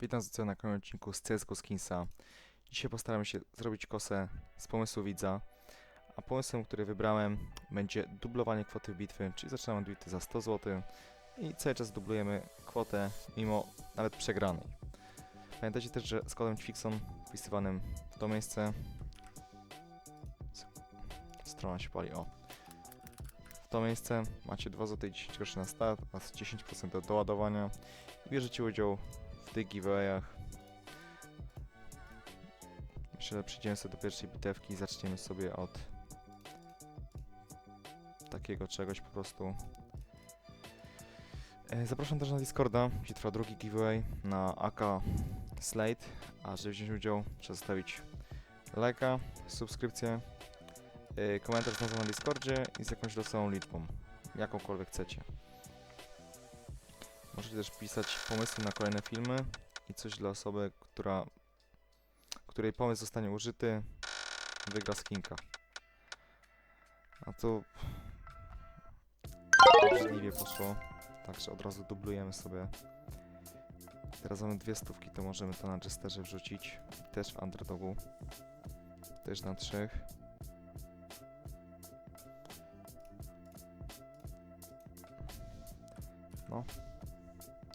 Witam z na kolejnym odcinku z CSGO Skinsa. Dzisiaj postaramy się zrobić kosę z pomysłu widza, a pomysłem, który wybrałem będzie dublowanie kwoty bitwy, czyli zaczynamy od bitwy za 100 zł i cały czas dublujemy kwotę mimo nawet przegranej. Pamiętajcie też, że z kodem Twixon wpisywanym w to miejsce strona się pali, o w to miejsce macie 2 zł i 10 groszy na start oraz 10% do doładowania i bierzecie udział w tych giveawayach. Myślę, że przejdziemy sobie do pierwszej bitewki i zaczniemy sobie od takiego czegoś po prostu. E, Zapraszam też na Discorda, gdzie trwa drugi giveaway na AK Slate, a żeby wziąć udział trzeba zostawić lajka, subskrypcję, e, komentarz na Discordzie i z jakąś losową liczbą, jakąkolwiek chcecie. Możecie też pisać pomysły na kolejne filmy i coś dla osoby, która, której pomysł zostanie użyty, wygra skinka. A to obrzydliwie poszło, także od razu dublujemy sobie. Teraz mamy dwie stówki, to możemy to na Jesterze wrzucić, też w underdogu, też na trzech. No,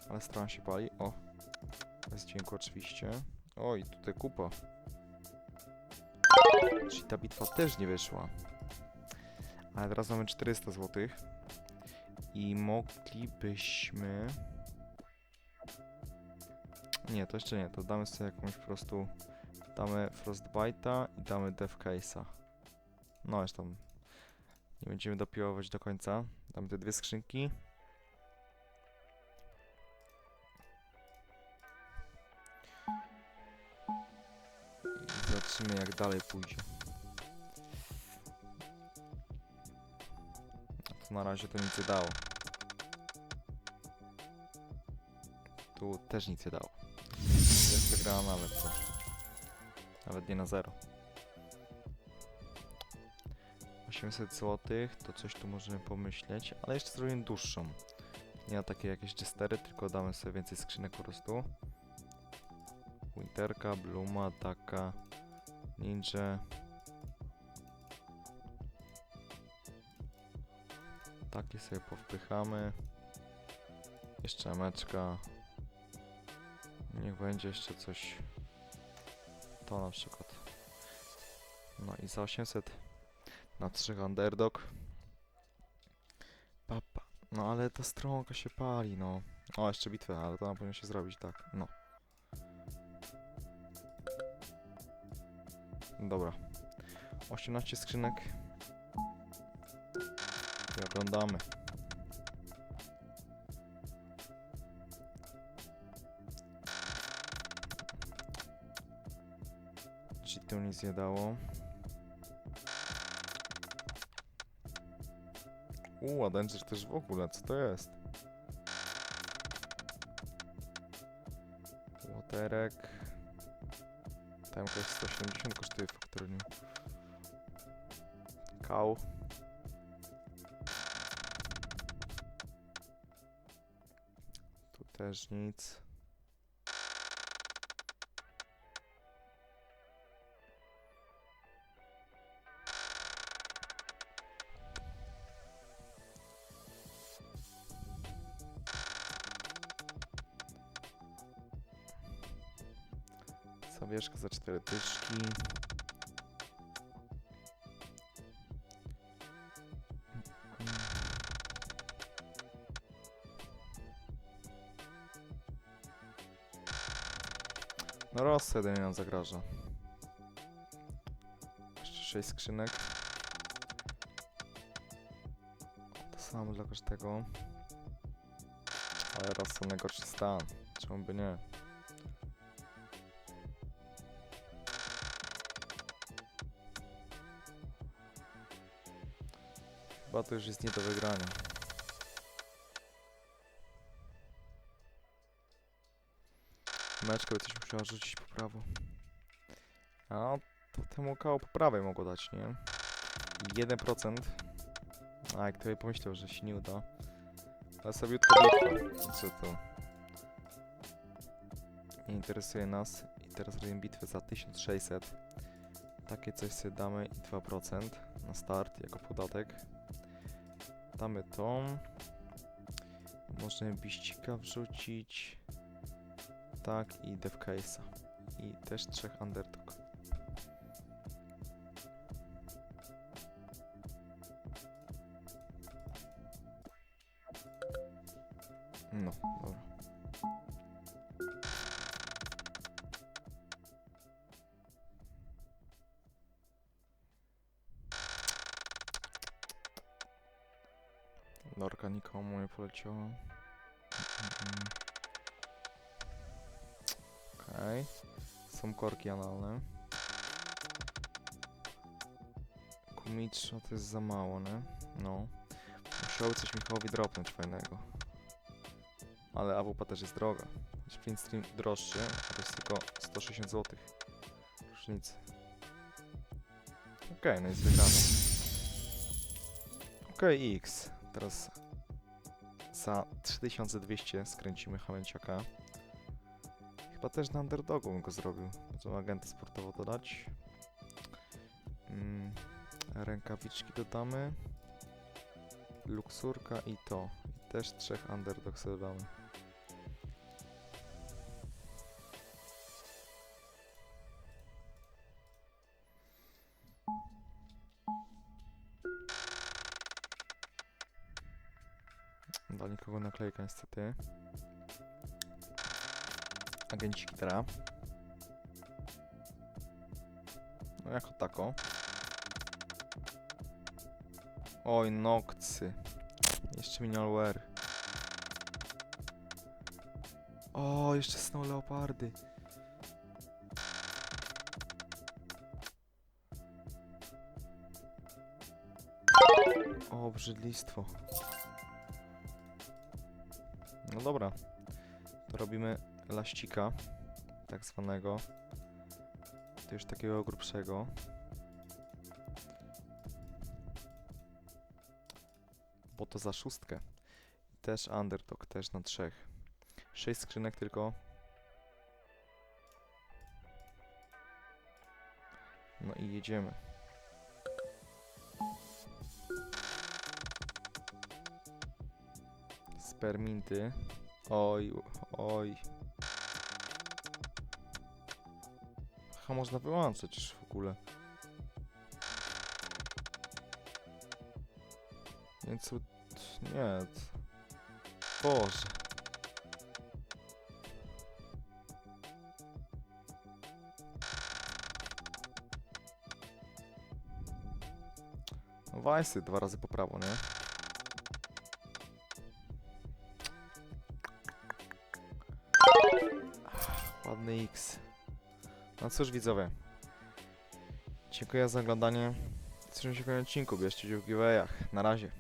ale strona się pali. O, bez dźwięku oczywiście. Oj, tutaj kupa. Czyli ta bitwa też nie wyszła. Ale teraz mamy 400 zł. I moglibyśmy... Nie, to jeszcze nie. To damy sobie jakąś po prostu... Damy Frostbite'a i damy Death Case'a. No, już tam... Nie będziemy dopiłować do końca. Damy te dwie skrzynki. Zobaczymy jak dalej pójdzie. To na razie to nic nie dało. Tu też nic nie dało. Jest wygrana nawet co. Nawet nie na zero. 800 zł, to coś tu możemy pomyśleć, ale jeszcze zrobimy dłuższą. Nie na takie jakieś jestery, tylko damy sobie więcej skrzynek po prostu. Winterka, Bluma, Taka, Ninja. Takie sobie powpychamy. Jeszcze meczka. Niech będzie jeszcze coś. To na przykład. No i za 800 na 3 underdog. Papa. No ale ta stronka się pali, no. O, jeszcze bitwę, ale to na powinno się zrobić, tak. No. Dobra. 18 skrzynek. I oglądamy. Czy to nic nie dało? Uuu, a Danger też w ogóle, co to jest? Łoterek. Tam jest 180 kosztuje faktoryniu. Kał. Tu też nic. Zawieszka za cztery dyszki. No Rossa jedynie nam zagraża. Jeszcze 6 skrzynek. To samo dla każdego. Ale Rossa najgorszy stan. Czemu by nie? Chyba to już jest nie do wygrania. Meczkę by coś musiała rzucić po prawo. A to temu koło po prawej mogło dać, nie? 1%. A jak tutaj pomyślał, że się nie uda. Ale sobie bitwa. Co to? nie interesuje nas. I teraz robimy bitwę za 1600. Takie coś sobie damy i 2% na start jako podatek. Damy tą. Możemy biścika wrzucić. Tak i devcase'a. I też trzech underdog. Lorka nikomu nie poleciała. Mm, mm. Okej. Są korki analne. Kumitrza to jest za mało, nie? No. Musiały coś Michałowi dropnąć fajnego. Ale AWP też jest droga. Sprint stream droższy, to jest tylko 160 zł. Różnicy. Okej, no jest wygrany. Okej, X. Teraz za 3200 skręcimy Hamęciaka. Chyba też na underdogu bym go zrobił. Możemy agenta sportowo dodać. Mm, rękawiczki dodamy. Luksurka i to. I też trzech underdog sobie dodamy. Dla nikogo naklejka niestety. Agenciki teraz. No jako tako. Oj, nokcy. Jeszcze minialware. O, jeszcze snow leopardy. O, brzydlistwo. No dobra. To robimy laścika, tak zwanego. To już takiego grubszego. Bo to za szóstkę. Też underdog, też na trzech. Sześć skrzynek tylko. No i jedziemy. Sperminty. Oj, oj. Chyba można wyłączyć już w ogóle. Więc nie. Boże. No Wajsy dwa razy po prawo, nie? Ładny X. No cóż widzowie. Dziękuję za oglądanie. Słyszymy się w kolejnym odcinku. Bierzcie udział w giveawayach. Na razie.